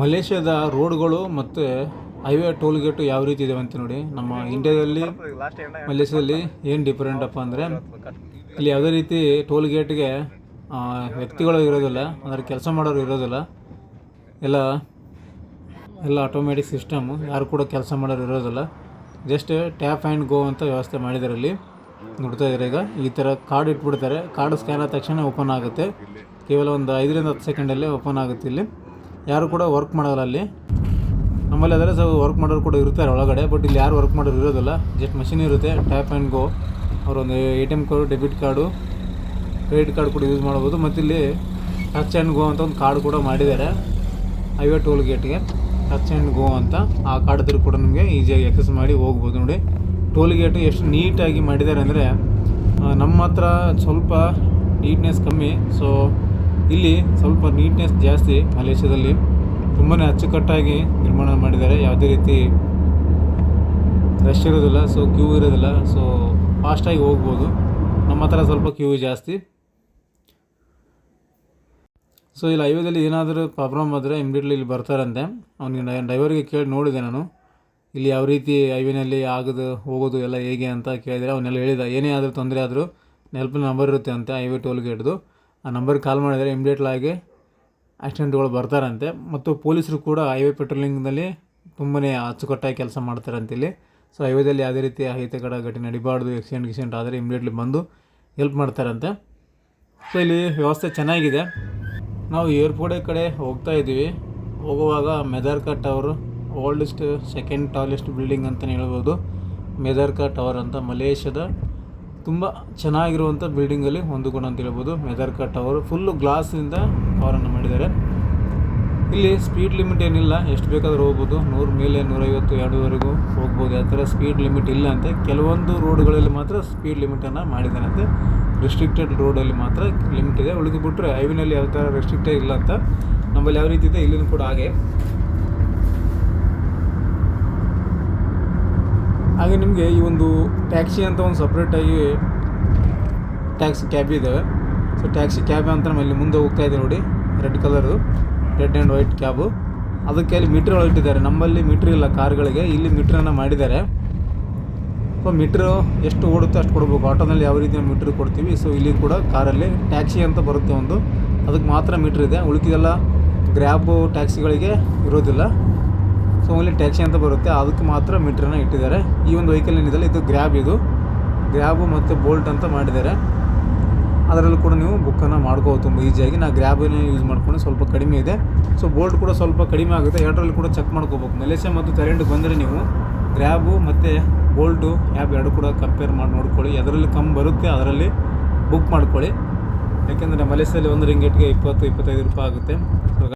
ಮಲೇಷ್ಯಾದ ರೋಡ್ಗಳು ಮತ್ತು highway toll gate ಯಾವ ರೀತಿ ಇದಾವೆ ಅಂತ ನೋಡಿ. ನಮ್ಮ ಇಂಡಿಯಾದಲ್ಲಿ ಮಲೇಷ್ಯಾದಲ್ಲಿ ಏನು ಡಿಫ್ರೆಂಟ್ ಅಪ್ಪ ಅಂದರೆ ಇಲ್ಲಿ ಯಾವುದೇ ರೀತಿ ಟೋಲ್ ಗೇಟ್ಗೆ ವ್ಯಕ್ತಿಗಳು ಇರೋದಿಲ್ಲ, ಅಂದರೆ ಕೆಲಸ ಮಾಡೋರು ಇರೋದಿಲ್ಲ. ಎಲ್ಲ ಎಲ್ಲ ಆಟೋಮೆಟಿಕ್ ಸಿಸ್ಟಮು ಯಾರು ಕೂಡ ಕೆಲಸ ಮಾಡೋರು ಇರೋದಿಲ್ಲ. ಜಸ್ಟ್ ಟ್ಯಾಪ್ ಆ್ಯಂಡ್ ಗೋ ಅಂತ ವ್ಯವಸ್ಥೆ ಮಾಡಿದ್ದಾರೆ ಅಲ್ಲಿ ನೋಡ್ತಾ ಇದ್ದಾರೆ ಈಗ? ಈ ಥರ ಕಾರ್ಡ್ ಇಟ್ಬಿಡ್ತಾರೆ. ಕಾರ್ಡ್ ಸ್ಕ್ಯಾನ್ ಆದ ತಕ್ಷಣ ಓಪನ್ ಆಗುತ್ತೆ. ಕೇವಲ ಒಂದು ಐದರಿಂದ ಹತ್ತು ಸೆಕೆಂಡಲ್ಲೇ ಓಪನ್ ಆಗುತ್ತೆ ಇಲ್ಲಿ. ಯಾರು ಕೂಡ ವರ್ಕ್ ಮಾಡೋಲ್ಲ ಅಲ್ಲಿ. ನಮ್ಮಲ್ಲಿ ಅದರ ಸಹ ವರ್ಕ್ ಮಾಡೋರು ಕೂಡ ಇರ್ತಾರೆ ಒಳಗಡೆ ಬಟ್ ಇಲ್ಲಿ ಯಾರು ವರ್ಕ್ ಮಾಡೋರು ಇರೋದಿಲ್ಲ. ಜಸ್ಟ್ ಮಷಿನ್ ಇರುತ್ತೆ ಟ್ಯಾಪ್ ಆ್ಯಂಡ್ ಗೋ ಅವರೊಂದು A T M card debit card credit card ಕೂಡ ಯೂಸ್ ಮಾಡ್ಬೋದು ಮತ್ತು ಇಲ್ಲಿ ಟಚ್ ಆ್ಯಂಡ್ ಗೋ ಅಂತ ಒಂದು ಕಾರ್ಡ್ ಕೂಡ ಮಾಡಿದ್ದಾರೆ. ಹೈವೇ ಟೋಲ್ ಗೇಟ್ಗೆ ಟಚ್ ಆ್ಯಂಡ್ ಗೋ ಅಂತ ಆ ಕಾರ್ಡ್ ಇದ್ರೂ ಕೂಡ ನಮಗೆ ಈಸಿಯಾಗಿ ಎಕ್ಸಸ್ ಮಾಡಿ ಹೋಗ್ಬೋದು ನೋಡಿ. ಟೋಲ್ ಗೇಟು ಎಷ್ಟು ನೀಟಾಗಿ ಮಾಡಿದ್ದಾರೆ ಅಂದರೆ ನಮ್ಮ ಹತ್ರ ಸ್ವಲ್ಪ ನೀಟ್ನೆಸ್ ಕಮ್ಮಿ. ಸೊ ಇಲ್ಲಿ ಸ್ವಲ್ಪ ನೀಟ್ನೆಸ್ ಜಾಸ್ತಿ ಮಲೇಷ್ಯಾದಲ್ಲಿ ತುಂಬಾ ಅಚ್ಚುಕಟ್ಟಾಗಿ ನಿರ್ಮಾಣ ಮಾಡಿದ್ದಾರೆ. ಯಾವುದೇ ರೀತಿ ರಶ್ ಇರೋದಿಲ್ಲ ಸೊ ಕ್ಯೂ ಇರೋದಿಲ್ಲ ಸೊ ಫಾಸ್ಟಾಗಿ ಹೋಗ್ಬೋದು. ನಮ್ಮ ಹತ್ರ ಸ್ವಲ್ಪ ಕ್ಯೂ ಜಾಸ್ತಿ. ಸೊ ಇಲ್ಲಿ ಹೈವೇದಲ್ಲಿ ಏನಾದರೂ ಪ್ರಾಬ್ಲಮ್ ಆದರೆ ಇಮ್ಮಿಡಿಯೇಟ್ಲಿ ಇಲ್ಲಿ ಬರ್ತಾರಂತೆ. ಅವನಿಗೆ ಡ್ರೈವರ್ಗೆ ಕೇಳಿ ನೋಡಿದೆ ನಾನು. ಇಲ್ಲಿ ಯಾವ ರೀತಿ ಹೈವೇನಲ್ಲಿ ಆಗೋದು, ಹೋಗೋದು, ಎಲ್ಲ ಹೇಗೆ ಅಂತ ಕೇಳಿದರೆ ಅವನ್ನೆಲ್ಲ ಹೇಳಿದ. ಏನೇ ಆದರೂ ತೊಂದರೆ ಆದರೂ ನೆಲ್ಪಿನ ನಂಬರ್ ಇರುತ್ತೆ ಅಂತೆ ಹೈವೇ ಟೋಲ್ ಗೇಟ್ದು ಆ ನಂಬರ್ಗೆ ಕಾಲ್ ಮಾಡಿದರೆ ಇಮಿಡಿಯೇಟ್ಲಾಗಿ ಆಕ್ಸಿಡೆಂಟ್ಗಳು ಬರ್ತಾರಂತೆ. ಮತ್ತು ಪೊಲೀಸರು ಕೂಡ ಹೈವೇ ಪೆಟ್ರೋಲಿಂಗ್ನಲ್ಲಿ ತುಂಬನೇ ಅಚ್ಚುಕಟ್ಟಾಗಿ ಕೆಲಸ ಮಾಡ್ತಾರಂತೆ ಇಲ್ಲಿ. ಸೊ ಹೈವೇದಲ್ಲಿ ಯಾವುದೇ ರೀತಿ ಅಹಿತ ಕಡೆ ಘಟನೆ ನಡಿಬಾರ್ದು ಆಕ್ಸಿಡೆಂಟ್ ಗಿಕ್ಸಿಡೆಂಟ್ ಆದರೆ ಇಮಿಡಿಯೇಟ್ಲಿ ಬಂದು ಹೆಲ್ಪ್ ಮಾಡ್ತಾರಂತೆ. ಸೊ ಇಲ್ಲಿ ವ್ಯವಸ್ಥೆ ಚೆನ್ನಾಗಿದೆ. ನಾವು ಏರ್ಪೋರ್ಟ್ ಕಡೆ ಹೋಗ್ತಾ ಇದ್ದೀವಿ. ಹೋಗುವಾಗ ಮೆದಾರ್ಕಾ tower oldest second tallest building ಅಂತಲೇ ಹೇಳ್ಬೋದು. ಮೆದಾರ್ಕಾ ಟವರ್ ಅಂತ ಮಲೇಷ್ಯಾದ ತುಂಬ ಚೆನ್ನಾಗಿರುವಂಥ ಬಿಲ್ಡಿಂಗಲ್ಲಿ ಗುಣ ಅಂತ ಹೇಳ್ಬೋದು. ಮೆದರ್ ಕಟ್ ಅವರು ಫುಲ್ಲು ಗ್ಲಾಸಿಂದ ಕವರನ್ನು ಮಾಡಿದ್ದಾರೆ. ಇಲ್ಲಿ ಸ್ಪೀಡ್ ಲಿಮಿಟ್ ಏನಿಲ್ಲ, ಎಷ್ಟು ಬೇಕಾದರೂ ಹೋಗ್ಬೋದು. ನೂರು ಮೇಲೆ ನೂರೈವತ್ತು, ಎರಡುವರೆಗೂ ಹೋಗ್ಬೋದು. ಯಾವ ಥರ ಸ್ಪೀಡ್ ಲಿಮಿಟ್ ಇಲ್ಲ ಅಂತೆ. ಕೆಲವೊಂದು ರೋಡ್ಗಳಲ್ಲಿ ಮಾತ್ರ ಸ್ಪೀಡ್ ಲಿಮಿಟನ್ನು ಮಾಡಿದ್ದಾರಂತೆ ರಿಸ್ಟ್ರಿಕ್ಟೆಡ್ ರೋಡಲ್ಲಿ ಮಾತ್ರ ಲಿಮಿಟ್ ಇದೆ. ಉಳಿದು ಬಿಟ್ಟರೆ ಹೈವೇನಲ್ಲಿ ಯಾವ ಥರ ರೆಸ್ಟ್ರಿಕ್ಟೇ ಇಲ್ಲ ಅಂತ. ನಮ್ಮಲ್ಲಿ ಯಾವ ರೀತಿ ಇದೆ, ಇಲ್ಲಿನೂ ಕೂಡ ಹಾಗೆ. ಹಾಗೆ ನಿಮಗೆ ಈ ಒಂದು ಟ್ಯಾಕ್ಸಿ ಅಂತ ಒಂದು ಸಪ್ರೇಟಾಗಿ ಟ್ಯಾಕ್ಸಿ ಕ್ಯಾಬ್ ಇದ್ದಾವೆ ಸೊ ಟ್ಯಾಕ್ಸಿ ಕ್ಯಾಬ್ ಅಂತ ನಮ್ಮ ಇಲ್ಲಿ ಮುಂದೆ ಹೋಗ್ತಾ ಇದೆ ನೋಡಿ. Red colour red and white cab ಅದಕ್ಕೆ ಅಲ್ಲಿ ಮೀಟ್ರ್ ಇಟ್ಟಿದ್ದಾರೆ. ನಮ್ಮಲ್ಲಿ ಮೀಟ್ರ್ ಇಲ್ಲ ಕಾರ್ಗಳಿಗೆ. ಇಲ್ಲಿ ಮೀಟ್ರನ್ನು ಮಾಡಿದ್ದಾರೆ. ಸೊ ಮೀಟ್ರ್ ಎಷ್ಟು ಓಡುತ್ತೆ ಅಷ್ಟು ಕೊಡಬೇಕು. ಆಟೋನಲ್ಲಿ ಯಾವ ರೀತಿ ಮೀಟ್ರ್ ಕೊಡ್ತೀವಿ. ಸೊ ಇಲ್ಲಿ ಕೂಡ ಕಾರಲ್ಲಿ ಟ್ಯಾಕ್ಸಿ ಅಂತ ಬರುತ್ತೆ ಒಂದು. ಅದಕ್ಕೆ ಮಾತ್ರ ಮೀಟ್ರ್ ಇದೆ. ಉಳಿಕಿದೆಲ್ಲ ಗ್ರ್ಯಾಬು ಟ್ಯಾಕ್ಸಿಗಳಿಗೆ ಇರೋದಿಲ್ಲ. ಸೊ ಓನ್ಲಿ ಟ್ಯಾಕ್ಸಿ ಅಂತ ಬರುತ್ತೆ. ಅದಕ್ಕೆ ಮಾತ್ರ ಮೀಟ್ರನ್ನ ಇಟ್ಟಿದ್ದಾರೆ. ಈ ಒಂದು ವೆಹಿಕಲ್ ಏನಿದೆ ಇದು ಗ್ರ್ಯಾಬ್ ಇದು. ಗ್ರ್ಯಾಬು ಮತ್ತು ಬೋಲ್ಟ್ ಅಂತ ಮಾಡಿದ್ದಾರೆ. ಅದರಲ್ಲೂ ಕೂಡ ನೀವು ಬುಕ್ಕನ್ನು ಮಾಡ್ಕೋಬೋದು ತುಂಬ ಈಸಿಯಾಗಿ ನಾ ಗ್ರ್ಯಾಬನ್ನು ಯೂಸ್ ಮಾಡ್ಕೊಂಡು ಸ್ವಲ್ಪ ಕಡಿಮೆ ಇದೆ. ಸೊ ಬೋಲ್ಟ್ ಕೂಡ ಸ್ವಲ್ಪ ಕಡಿಮೆ ಆಗುತ್ತೆ. ಎರಡರಲ್ಲಿ ಕೂಡ ಚೆಕ್ ಮಾಡ್ಕೋಬೇಕು. ಮಲೇಷ್ಯಾ ಮತ್ತು ಥೈಲ್ಯಾಂಡ್ ಬಂದರೆ ನೀವು ಗ್ರ್ಯಾಬು ಮತ್ತು ಬೋಲ್ಟು ಆ್ಯಪ್ ಎರಡು ಕೂಡ ಕಂಪೇರ್ ಮಾಡಿ ನೋಡ್ಕೊಳ್ಳಿ. ಅದರಲ್ಲಿ ಕಮ್ಮಿ ಬರುತ್ತೆ, ಅದರಲ್ಲಿ ಬುಕ್ ಮಾಡ್ಕೊಳ್ಳಿ. ಯಾಕೆಂದರೆ ಮಲೇಸಿಯಲ್ಲಿ ಒಂದು ರಿಂಗೇಟ್ಗೆ ಇಪ್ಪತ್ತು, ಇಪ್ಪತ್ತೈದು ರೂಪಾಯಿ ಆಗುತ್ತೆ.